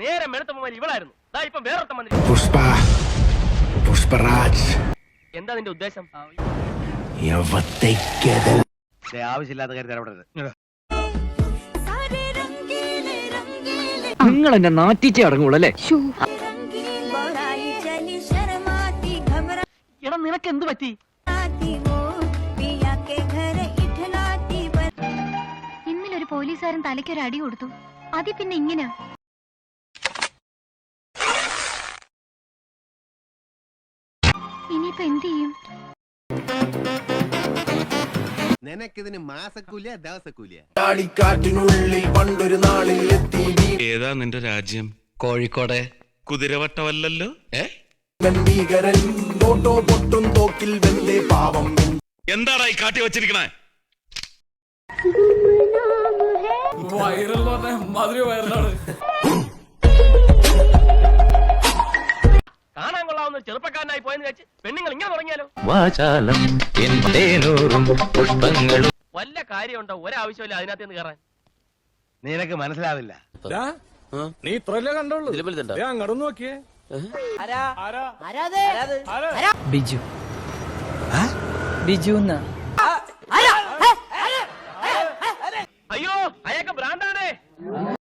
നേരെ ഇവളായിരുന്നു. ദാ എന്താ നിന്റെ ഉദ്ദേശം? ആവശ്യമില്ലാത്ത കാര്യത്തിൽ നിങ്ങൾ എന്നെ നാറ്റിച്ചേ അടങ്ങുള്ളൂ അല്ലേ? എടാ നിനക്ക് എന്ത് പറ്റി? ഇന്നലെ ഒരു പോലീസുകാരൻ തലയ്ക്കൊരു അടി കൊടുത്തു. അതി പിന്നെ ഇങ്ങനെ? ഇനിയിപ്പോ എന്ത് ചെയ്യും? നിനക്കിതിന് മാസക്കൂലിയ ദിവസക്കൂലിയ? കാട്ടിനുള്ളിൽ പണ്ടൊരു നാളിൽ എത്തി ഏതാ നിന്റെ രാജ്യം? കോഴിക്കോടെ. കുതിരവട്ടമല്ലല്ലോ? ഏ? ഭീകരൻ ഓട്ടോ പൊട്ടും തോക്കിൽ വെന്തേ പാവം. എന്താടാ ഈ കാട്ടി വച്ചിരിക്കണേ? കാണാൻ കൊള്ളാവുന്ന പോയെന്ന് വെച്ച് പെണ്ണുങ്ങൾ ഇങ്ങനെ തുടങ്ങിയാലോ? വാചാലം എന്തേനൂറും പുഷ്പങ്ങളും. വല്ല കാര്യമുണ്ടോ? ഒരാവശ്യമില്ല അതിനകത്ത് നിന്ന് കയറാൻ. നിനക്ക് മനസ്സിലാവില്ല. നീ ഇത്രല്ലേ കണ്ടോളൂ ഞാൻ അങ്ങോട്ട് നോക്കിയേ. ബിജു. ബിജു എന്നാ